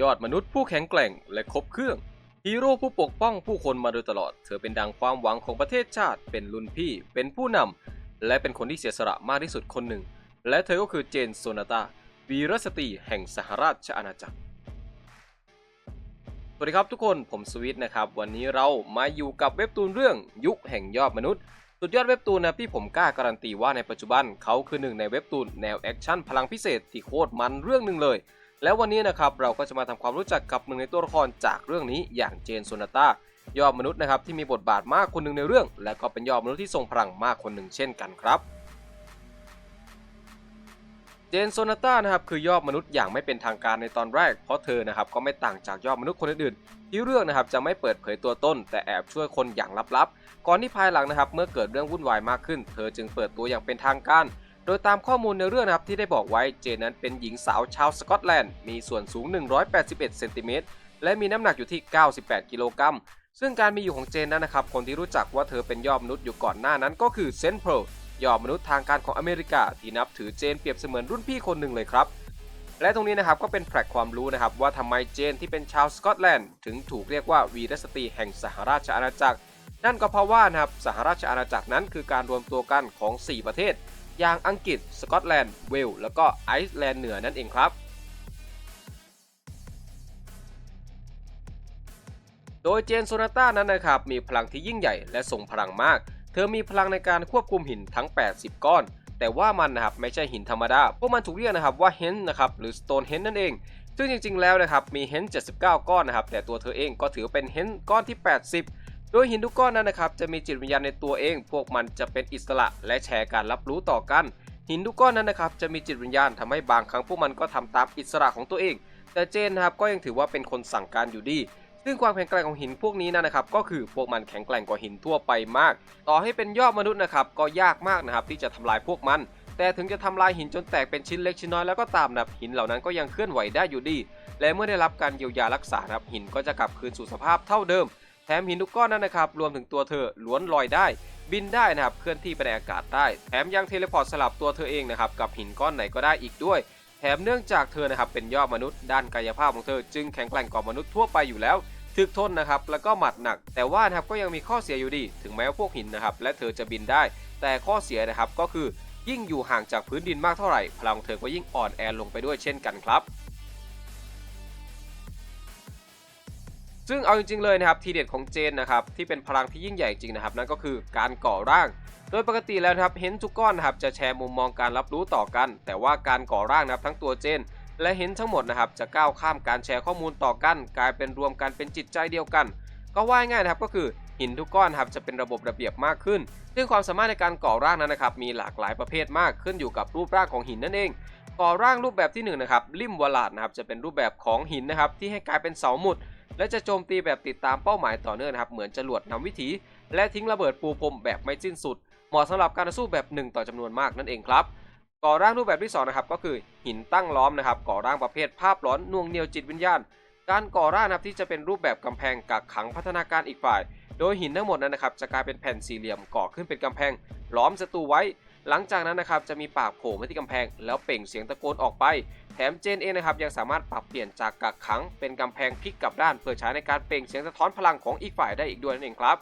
ยอดมนุษย์ผู้แข็งแกร่งและครบเครื่องฮีโร่ผู้ปกป้องผู้คนมาโดยตลอด เธอเป็นดังความหวังของประเทศชาติ เป็นรุ่นพี่ เป็นผู้นำ และเป็นคนที่เสียสละมากที่สุดคนหนึ่ง และเธอก็คือเจนโซนาตาวีรสตรีแห่งสหราชอาณาจักร สวัสดีครับทุกคน ผมสวิตนะครับ วันนี้เรามาอยู่กับเว็บตูนเรื่องยุคแห่งยอดมนุษย์ สุดยอดเว็บตูนนะที่ผมกล้าการันตีว่าในปัจจุบันเขาคือหนึ่งในเว็บตูนแนวแอคชั่นพลังพิเศษที่โคตรมันเรื่องหนึ่งเลย แล้ววันนี้นะครับเราก็จะมาทำความรู้จักกับหนึ่งในตัวละครจากเรื่องนี้อย่างเจนโซนาตายอดมนุษย์นะครับที่มีบทบาทมากคนหนึ่งในเรื่อง และก็เป็นยอดมนุษย์ที่ทรงพลังมากคนหนึ่งเช่นกันครับเจนโซนาต้านะครับคือยอดมนุษย์อย่างไม่เป็นทางการในตอนแรก เพราะเธอนะครับก็ไม่ต่างจากยอดมนุษย์คนอื่นๆที่เรื่องนะครับจะไม่เปิดเผยตัวตนแต่แอบช่วยคนอย่างลับๆ ก่อนที่ภายหลังนะครับเมื่อเกิดเรื่องวุ่นวายมากขึ้น เธอจึงเปิดตัวอย่างเป็นทางการ โดยตามข้อมูลในเรื่องนะครับที่ได้บอกไว้เจนนั้นเป็นหญิงสาวชาวสกอตแลนด์มีส่วนสูง 181 เซนติเมตรและมีน้ำหนักอยู่ที่ 98 กิโลกรัม ซึ่งการมีอยู่ของเจนนั้นนะครับ คนที่รู้จักว่าเธอเป็นยอดมนุษย์อยู่ก่อนหน้านั้นก็คือเซนโปรยอดมนุษย์ทางการของอเมริกา ที่นับถือเจนเปรียบเสมือนรุ่นพี่คนหนึ่งเลยครับ และตรงนี้นะครับก็เป็นแฟลกความรู้นะครับว่าทำไมเจนที่เป็นชาวสกอตแลนด์ถึงถูกเรียกว่าวีรสตรีแห่งสหราชอาณาจักร นั่นก็เพราะว่านะครับสหราชอาณาจักรนั้นคือการรวมตัวกันของ 4 ประเทศ อย่างอังกฤษ สกอตแลนด์ เวล แล้วก็ไอซ์แลนด์เหนือนั่นเองครับ โดยเจนโซนาต้านั้นนะครับ มีพลังที่ยิ่งใหญ่และทรงพลังมาก เธอมีพลังในการควบคุมหินทั้ง 80 ก้อน แต่ว่ามันนะครับไม่ใช่หินธรรมดา พวกมันถูกเรียกนะครับว่าเฮนนะครับ หรือสโตนเฮนนั่นเอง ซึ่งจริงๆ แล้วนะครับ มีเฮน79 ก้อนนะครับ แต่ตัวเธอเองก็ถือเป็นเฮนก้อนที่ 80 โดยหินทุกก้อนนั้นนะครับจะมีจิตวิญญาณในตัวเอง พวกมันจะเป็นอิสระและแชร์การรับรู้ต่อกัน หินทุกก้อนนั้นนะครับจะมีจิตวิญญาณทำให้บางครั้งพวกมันก็ทำตามอิสระของตัวเอง แต่เจนนะครับก็ยังถือว่าเป็นคนสั่งการอยู่ดี ซึ่งความแข็งแกร่งของหินพวกนี้นั่นนะครับก็คือพวกมันแข็งแกร่งกว่าหินทั่วไปมาก ต่อให้เป็นยอดมนุษย์นะครับก็ยากมากนะครับที่จะทำลายพวกมันแต่ถึงจะทำลายหินจนแตกเป็นชิ้นเล็กชิ้นน้อยแล้วก็ตามนะหินเหล่านั้นก็ยังเคลื่อนไหวได้อยู่ดี และเมื่อได้รับการเยียวยารักษานะครับหินก็จะกลับคืนสู่สภาพเท่าเดิม แถมหินทุกก้อนนั้นนะครับรวมถึงตัวเธอล้วนลอยได้ บินได้นะครับเคลื่อนที่ไปในอากาศได้ แถมยังเทเลพอร์ตสลับตัวเธอเองนะครับกับหินก้อนไหนก็ได้อีกด้วย แถมเนื่องจากเธอนะครับเป็นยอดมนุษย์ด้านกายภาพของเธอ จึงแข็งแกร่งกว่ามนุษย์ทั่วไปอยู่แล้วถึกทนนะครับแล้วก็หมัดหนัก แต่ว่านะครับก็ยังมีข้อเสียอยู่ดี ถึงแม้ว่าพวกหินนะครับและเธอจะบินได้ แต่ข้อเสียนะครับก็คือยิ่งอยู่ห่างจากพื้นดินมากเท่าไหร่ พลังของเธอก็ยิ่งอ่อนแอลงไปด้วยเช่นกันครับ ซึ่งเอาจริงๆเลยนะครับทีเด็ดของเจนนะครับที่เป็นพลังที่ยิ่งใหญ่จริงนะครับนั่นก็คือการก่อร่าง โดยปกติแล้วนะครับเห็นทุกก้อนนะครับจะแชร์มุมมองการรับรู้ต่อกัน แต่ว่าการก่อร่างนะครับทั้งตัวเจน และเห็นทั้งหมดนะครับจะก้าวข้ามการแชร์ข้อมูลต่อกัน กลายเป็นรวมกันเป็นจิตใจเดียวกัน ก็ว่าง่ายนะครับก็คือหินทุกก้อนครับจะเป็นระบบระเบียบมากขึ้น ซึ่งความสามารถในการก่อร่างนั้นนะครับมีหลากหลายประเภทมากขึ้นอยู่กับรูปร่างของหินนั่นเอง ก่อร่างรูปแบบที่1นงนะครับริมวลาดนะครับจะเป็นรูปแบบของหินนะครับที่ให้กลายเป็นเสาหมุด และจะโจมตีแบบติดตามเป้าหมายต่อเนื่องนะครับ เหมือนจรวดนำวิถี และทิ้งระเบิดปูพรมแบบไม่สิ้นสุด เหมาะสำหรับการสู้แบบ 1 ต่อจำนวนมากนั่นเองครับ ก่อร่างรูปแบบที่2นะครับก็คือหินตั้งล้อมนะครับก่อร่างประเภทภาพหลอนน่วงเหนียวจิตวิญญาณ การก่อร่างนะครับที่จะเป็นรูปแบบกำแพงกักขังพัฒนาการอีกฝ่าย โดยหินทั้งหมดนั้นนะครับจะกลายเป็นแผ่นสี่เหลี่ยมก่อขึ้นเป็นกำแพงล้อมศัตรูไว้ หลังจากนั้นนะครับจะมีปากโผล่มาที่กำแพง แล้วเปล่งเสียงตะโกนออกไป แถมเจนเองนะครับยังสามารถปรับเปลี่ยนจากกักขังเป็นกำแพงพลิกกลับด้านเพื่อใช้ในการเปล่งเสียงสะท้อนพลังของอีกฝ่ายได้อีกด้วยนั่นเองครับ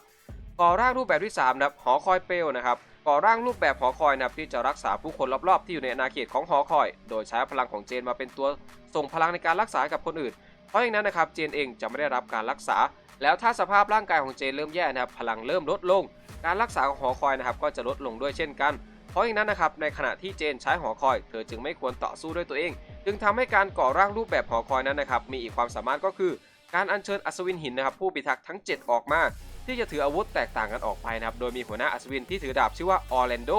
ก่อร่างรูปแบบที่3นะครับหอคอยเปลวนะครับก่อร่างรูปแบบหอคอยนะครับที่จะรักษาผู้คนรอบๆ ที่อยู่ในอาณาเขตของหอคอย โดยใช้พลังของเจนมาเป็นตัวส่งพลังในการรักษาให้กับคนอื่น เพราะอย่างนั้นนะครับเจนเองจะไม่ได้รับการรักษา แล้วถ้าสภาพร่างกายของเจนเริ่มแย่นะครับพลังเริ่มลดลง การรักษาของหอคอยนะครับก็จะลดลงด้วยเช่นกัน เพราะอย่างนั้นนะครับในขณะที่เจนใช้หอคอย เธอจึงไม่ควรต่อสู้ด้วยตัวเอง จึงทำให้การก่อร่างรูปแบบหอคอยนั้นนะครับมีอีกความสามารถก็คือ การอัญเชิญอัศวินหินนะครับผู้พิทักษ์ทั้ง 7 ออกมา ที่จะถืออาวุธแตกต่างกันออกไปนะครับโดยมีหัวหน้าอัศวินที่ถือดาบชื่อว่าออร์แลนโด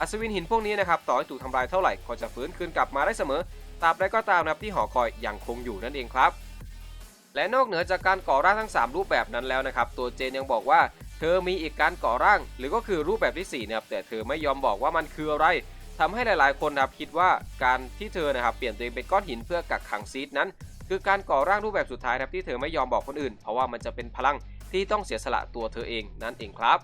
อัศวินหินพวกนี้นะครับต่อให้ถูกทำลายเท่าไหร่ก็จะฟื้นคืนกลับมาได้เสมอตราบใดก็ตามนะครับที่หอคอยยังคงอยู่นั่นเองครับ และนอกเหนือจากการก่อร่างทั้ง 3 รูปแบบนั้นแล้วนะครับ ตัวเจนยังบอกว่า เธอมีอีกการก่อร่าง หรือก็คือรูปแบบที่4นะครับแต่เธอไม่ยอมบอกว่ามันคืออะไรทำให้หลายๆ คนนะครับคิดว่าการที่เธอนะครับเปลี่ยนตัวเองเป็นก้อนหินเพื่อกักขังซีดนั้น คือการก่อร่างรูปแบบสุดท้ายนะครับที่เธอไม่ยอมบอกคนอื่น เพราะว่ามันจะเป็นพลังที่ต้องเสียสละตัวเธอเองนั่นเองครับ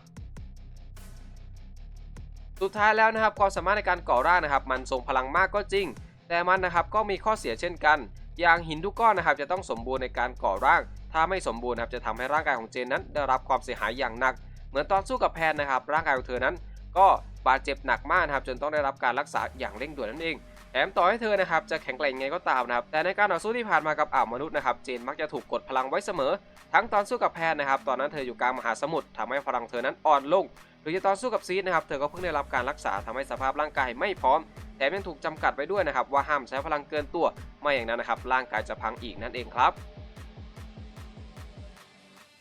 สุดท้ายแล้วนะครับความสามารถในการก่อร่างนะครับมันทรงพลังมากก็จริง แต่มันนะครับก็มีข้อเสียเช่นกัน อย่างหินทุกก้อนนะครับจะต้องสมบูรณ์ในการก่อร่าง ถ้าไม่สมบูรณ์นะครับจะทำให้ร่างกายของเจนนั้นได้รับความเสียหายอย่างหนัก เหมือนตอนสู้กับแพนนะครับร่างกายของเธอนั้น ก็บาดเจ็บหนักมากนะครับจนต้องได้รับการรักษาอย่างเร่งด่วนนั่นเองแถมต่อให้เธอนะครับจะแข็งแกร่งไงก็ตามนะครับแต่ในการต่อสู้ที่ผ่านมากับอ่าวมนุษย์นะครับเจนมักจะถูกกดพลังไว้เสมอ ทั้งตอนสู้กับแพนนะครับตอนนั้นเธออยู่กลางมหาสมุทรทำให้พลังเธอนั้นอ่อนลงหรือจะตอนสู้กับซีดนะครับเธอก็เพิ่งได้รับการรักษาทำให้สภาพร่างกายไม่พร้อมแถมยังถูกจำกัดไว้ด้วยนะครับว่าห้ามใช้พลังเกินตัวไม่อย่างนั้นนะครับร่างกายจะพังอีกนั่นเองครับ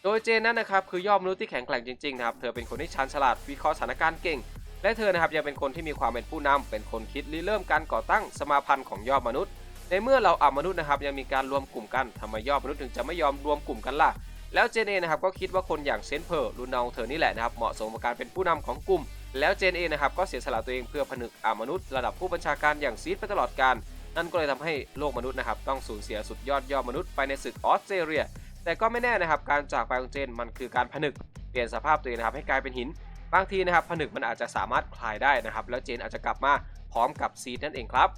โดยเจนนั้นนะครับคือยอดมนุษย์ที่แข็งแกร่งจริงๆนะครับ เธอเป็นคนที่ชันฉลาดวิเคราะห์สถานการณ์เก่ง และเธอนะครับยังเป็นคนที่มีความเป็นผู้นำเป็นคนคิดริเริ่มการก่อตั้งสมาพันธ์ของยอดมนุษย์ ในเมื่อเราอ่ามนุษย์นะครับยังมีการรวมกลุ่มกันทำไมยอดมนุษย์ถึงจะไม่ยอมรวมกลุ่มกันล่ะ แล้วเจนเองนะครับก็คิดว่าคนอย่างเซนเพอร์รุ่นน้องเธอนี่แหละนะครับเหมาะสมกับการเป็นผู้นำของกลุ่ม แล้วเจนเองนะครับก็เสียสละตัวเองเพื่อผนึกอ่ามนุษย์ระดับผู้บัญชาการอย่างซีดไปตลอดการนั่นก็เลยทำให้โลกมนุษย์นะครับต้องสูญเสียสุดยอดยอดมนุษย์ไปในศึกออสเตรเลีย แต่ก็ไม่แน่นะครับการจากไปของเจนมันคือการผนึกเปลี่ยนสภาพตัวเองนะครับให้กลายเป็นหิน บางทีนะครับผนึกมันอาจจะสามารถคลายได้นะครับ แล้วเจนอาจจะกลับมาพร้อมกับซีดนั่นเองครับ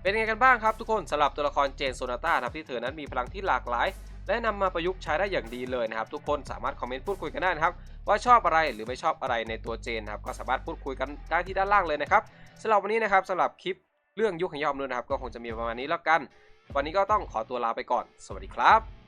เป็นไงกันบ้างครับทุกคนสำหรับตัวละครเจนโซนาต้านะครับที่เธอนั้นมีพลังที่หลากหลาย และนำมาประยุกต์ใช้ได้อย่างดีเลยนะครับ ทุกคนสามารถคอมเมนต์พูดคุยกันได้นะครับว่าชอบอะไรหรือไม่ชอบอะไรในตัวเจนครับก็สามารถพูดคุยกันได้ที่ด้านล่างเลยนะครับสำหรับวันนี้นะครับสำหรับคลิปเรื่องยุคแห่งยอมนุษย์นะครับก็คงจะมีประมาณนี้แล้วกัน วันนี้ก็ต้องขอตัวลาไปก่อน สวัสดีครับ